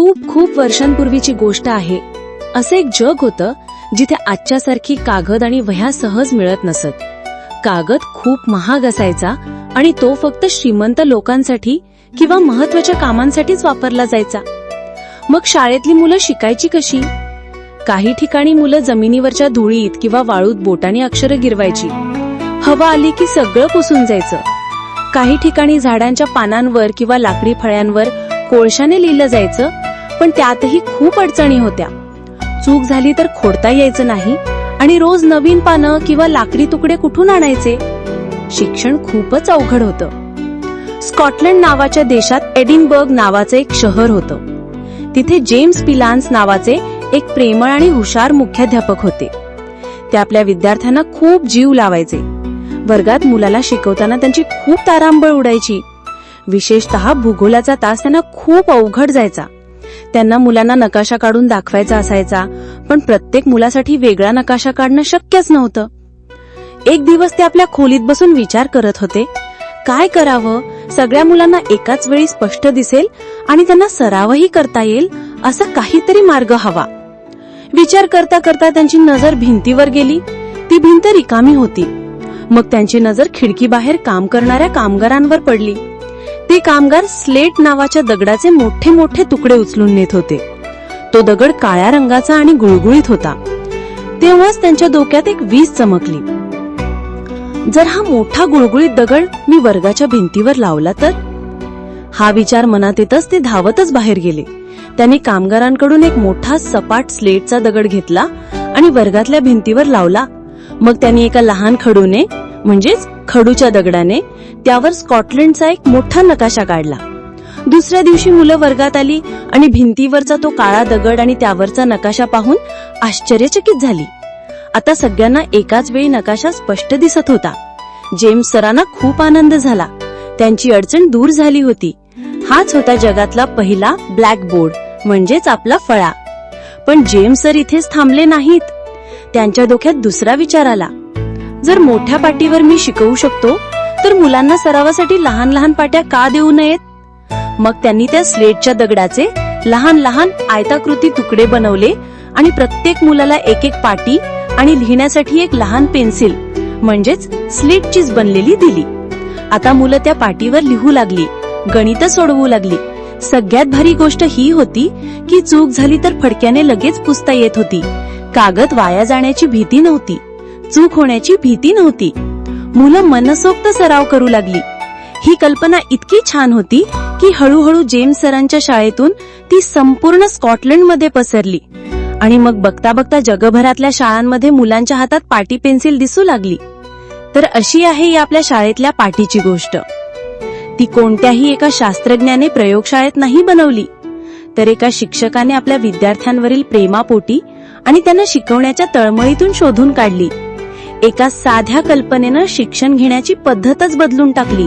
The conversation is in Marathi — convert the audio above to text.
खूप खूप वर्षांपूर्वीची गोष्ट आहे. असं एक जग होतं जिथे आजच्यासारखी कागद आणि वह्या सहज मिळत नसत. कागद खूप महाग असायचा आणि तो फक्त श्रीमंत लोकांसाठी किंवा महत्त्वाच्या कामांसाठीच वापरला जायचा. मग शाळेतली मुलं शिकायची कशी? काही ठिकाणी मुलं जमिनीवरच्या धुळीत किंवा वाळूत बोटाने अक्षरं गिरवायची. हवा आली की सगळं पुसून जायचं. काही ठिकाणी झाडांच्या पानांवर किंवा लाकडी फळ्यांवर कोळशाने लिहिलं जायचं पण त्यातही खूप अडचणी होत्या. चूक झाली तर खोडता यायचं नाही आणि रोज नवीन पानं किंवा लाकडी तुकडे कुठून आणायचे? शिक्षण खूपच अवघड होतं. स्कॉटलंड नावाच्या देशात एडिनबर्ग नावाचं एक शहर होतं. तिथे जेम्स पिलान्स नावाचे एक प्रेमळ आणि हुशार मुख्याध्यापक होते. ते आपल्या विद्यार्थ्यांना खूप जीव लावायचे. वर्गात मुलाला शिकवताना त्यांची खूप तारांबळ उडायची. विशेषतः भूगोलाचा तास त्यांना खूप अवघड जायचा. त्यांना मुलांना नकाशा काढून दाखवायचा असायचा. पण प्रत्येक मुलासाठी वेगळा नकाशा काढणं शक्यच नव्हतं. एक दिवस ते आपल्या खोलीत बसून विचार करत होते. काय करावं? सगळ्या मुलांना एकाच वेळी स्पष्ट दिसेल आणि त्यांना सरावही करता येईल? असा काहीतरी मार्ग हवा. विचार करता करता त्यांची नजर भिंतीवर गेली. ती भिंत रिकामी होती. मग त्यांची नजर खिडकीबाहेर काम करणाऱ्या कामगारांवर पडली. ते कामगार स्लेट नावाच्या दगडाचे मोठे मोठे तुकडे उचलून नेत होते. तो दगड काळ्या रंगाचा आणि गुळगुळीत होता. तेव्हाच त्यांच्या डोक्यात एक वीज चमकली. जर हा मोठा गुळगुळीत दगड मी वर्गाच्या भिंतीवर लावला तर? हा विचार मनात येतच ते धावतच बाहेर गेले. त्यांनी कामगारांकडून एक मोठा सपाट स्लेटचा दगड घेतला आणि वर्गातल्या भिंतीवर लावला. मग त्यांनी एका लहान खडूने म्हणजेच खडूच्या दगडाने त्यावर स्कॉटलंडचा एक मोठा नकाशा काढला. दुसऱ्या दिवशी मुलं वर्गात आली आणि भिंतीवरचा तो काळा दगड आणि त्यावरचा नकाशा पाहून आश्चर्यचकित झाली. आता सगळ्यांना एकाच वेळी नकाशा स्पष्ट दिसत होता. जेम्स सरांना खूप आनंद झाला. त्यांची अडचण दूर झाली होती. हाच होता जगातला पहिला ब्लॅक बोर्ड म्हणजेच आपला फळा. पण जेम्स सर इथेच थांबले नाहीत. त्यांच्या डोक्यात दुसरा विचार आला. जर मोठ्या पाटीवर मी शिकवू शकतो तर मुलांना सरावासाठी लहान लहान पाट्या का देऊ नयेत? मग त्यांनी त्या स्लेटच्या दगडाचे लहान लहान आयताकृती तुकडे बनवले आणि प्रत्येक मुलाला एक एक पाटी आणि लिहिण्यासाठी एक लहान पेन्सिल म्हणजेच स्लेटचीच बनलेली दिली. आता मुलं त्या पाटीवर लिहू लागली गणित सोडवू लागली. सगळ्यात भारी गोष्ट ही होती की चूक झाली तर फडक्याने लगेच पुसता येत होती. कागद वाया जाण्याची भीती नव्हती. चूक होण्याची भीती नव्हती. मुलं मनसोक्त सराव करू लागली. ही कल्पना इतकी छान होती की हळूहळू जेम्स सरांच्या शाळेतून ती संपूर्ण स्कॉटलंडमध्ये पसरली. आणि मग बघता बघता जगभरातल्या शाळांमध्ये मुलांच्या हातात पाटी पेन्सिल दिसू लागली. तर अशी आहे या आपल्या शाळेतल्या पाटीची गोष्ट. ती कोणत्याही एका शास्त्रज्ञाने प्रयोगशाळेत नाही बनवली तर एका शिक्षकाने आपल्या विद्यार्थ्यांवरील प्रेमापोटी आणि त्यांना शिकवण्याच्या तळमळीतून शोधून काढली. एका साध्या कल्पनेनं शिक्षण घेण्याची पद्धतच बदलून टाकली.